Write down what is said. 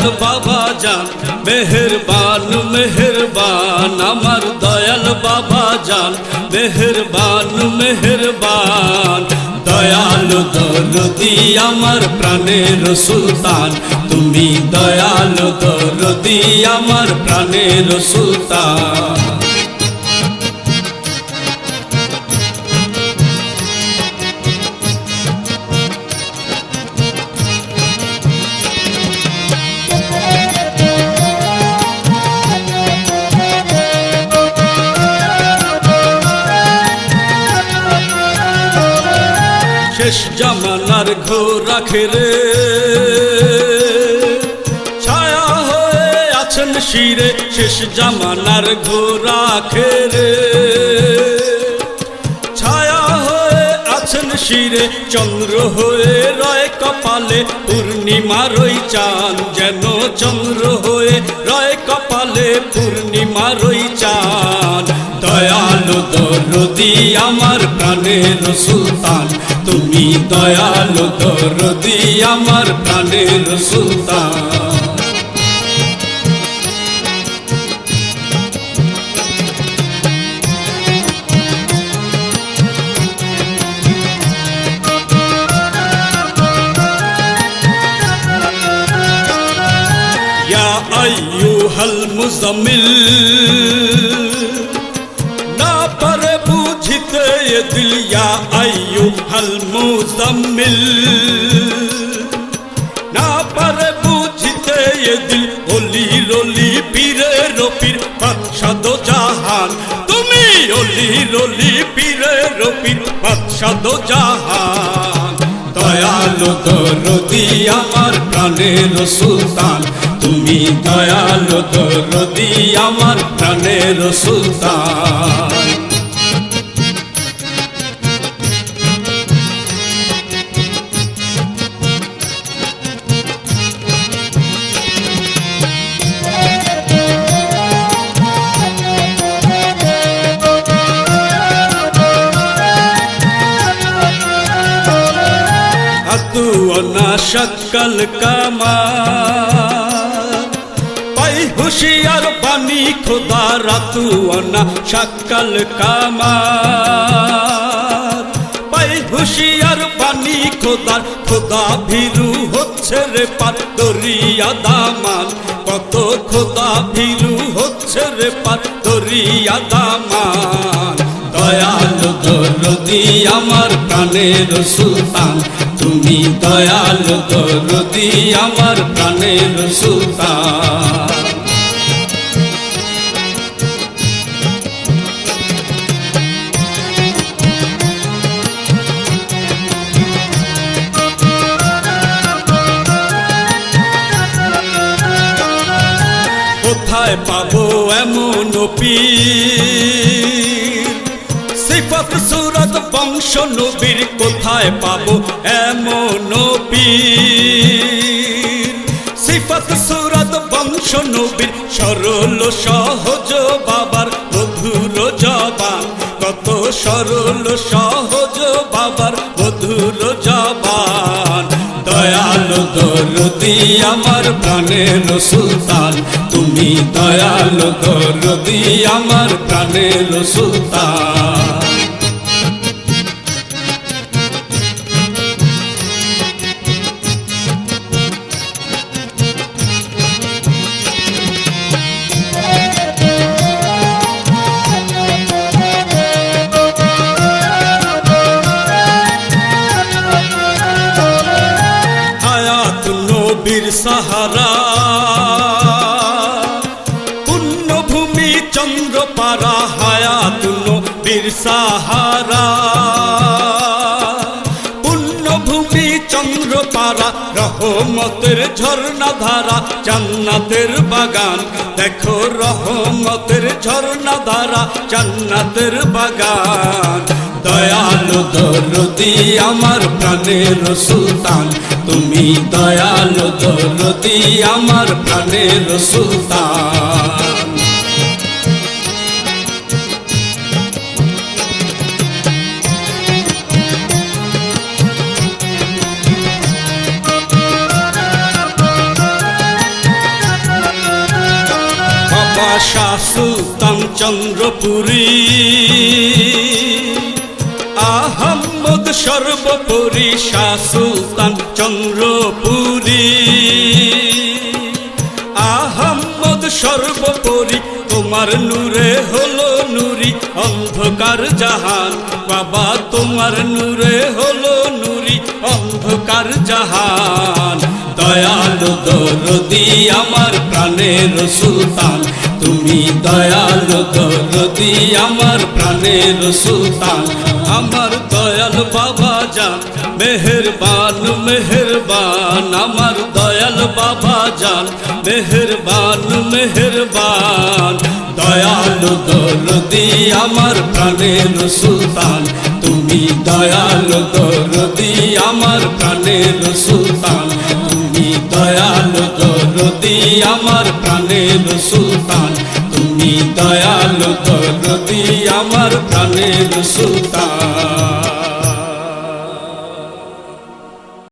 দয়াল বাবা যান, মেহেরবান মেহেরবান, আমার দয়াল বাবা যান, মেহেরবান মেহেরবান। দয়াল দরদি আমার প্রাণের সুলতান, তুমি দয়াল দরদি আমার প্রাণের সুলতান। শেষ জামানার ঘোরা খেরে ছায়া হয়ে আছেন শিরে, শেষ জামানার ঘোরা খেরে ছায়া হয়ে আছেন শিরে, চন্দ্র হয়ে রয় কপালে, পূর্ণিমার ওই চাঁদ যেন চন্দ্র হয়ে রয় কপালে, পূর্ণিমার ওই চাঁদ। দয়ালু দরদি আমার প্রাণের সুলতান। তুমি দয়ালু দরদি আমার প্রাণের সুলতান। ইয়া আইয়ুহাল মুজাম্মিল। দিল ইয়া আইয়ুহাল মুজাম্মিল না পারে বুঝিতে দিল অলি রলি পীরে রপির বাদশা দো জাহান তুমি অলি রলি পীরে রপির বাদশা দো জাহান দয়ালু দরদি আমার প্রাণের সুলতান তুমি দয়ালু দরদি আমার প্রাণের সুলতান অনা শক্কল কামা পাই হুশিয়ার বাণী খোদা রাতু অনা শক্কল কামা পাই হুশিয়ার বাণী খোদার খোদা ভীরু হচ্ছে রে পার দরিয়া দামান কত খোদা ভীরু হচ্ছে রে পার দরিয়া দামান দয়ালু দরদি আমার প্রাণের সুলতান। তুমি দয়ালু দরদি আমার প্রাণের সুলতান। কোথায় পাবো এমন পীর সিফত সুরত বংশ নবীর কোথায় পাবো? এমন পীর সিফত সুরত বংশ নবীর সরল সহজ বাবার মধুর জবান। কত সরল সহজ বাবার মধুর জবান। দয়ালু দরদি আমার প্রাণের সুলতান। তুমি দয়ালু দরদি আমার প্রাণের সুলতান। সাহারা। পুণ্যভূমি চন্দ্রপাড়া হায়াত নবীর সাহারা। পুণ্যভূমি চন্দ্রপাড়া রহমতের ঝর্ণা ধারা জান্নাতের বাগান। দেখো রহমতের ঝর্ণা ধারা জান্নাতের বাগান। দয়ালু দরদি, আমার প্রাণের সুলতান। তুমি দয়ালু দরদি, আমার প্রাণের সুলতান। বাবা শাহ সুলতান চন্দ্রপুরী সর্বোপরি শাহ সুলতান চন্দ্রপুরী। আহম্মদ সর্বোপরি, তোমার নূরে হলো নুরি, অন্ধকার জাহান। বাবা, তোমার নূরে হলো নুরি, অন্ধকার জাহান। দয়ালু দরদি, আমার প্রাণের সুলতান। তুমি দয়ালু দরদি, আমার প্রাণের সুলতান। আমার দয়াল বাবা যান, মেহেরবান মেহেরবান, আমার দয়াল বাবা যান, মেহেরবান মেহেরবান। দয়ালু দরদি আমার প্রাণের সুলতান, তুমি দয়ালু দরদি আমার প্রাণের সুলতান, তুমি দয়ালু দরদি আমার প্রাণের সুলতান, তুমি দয়ালু দরদি আমার প্রাণের সুলতান।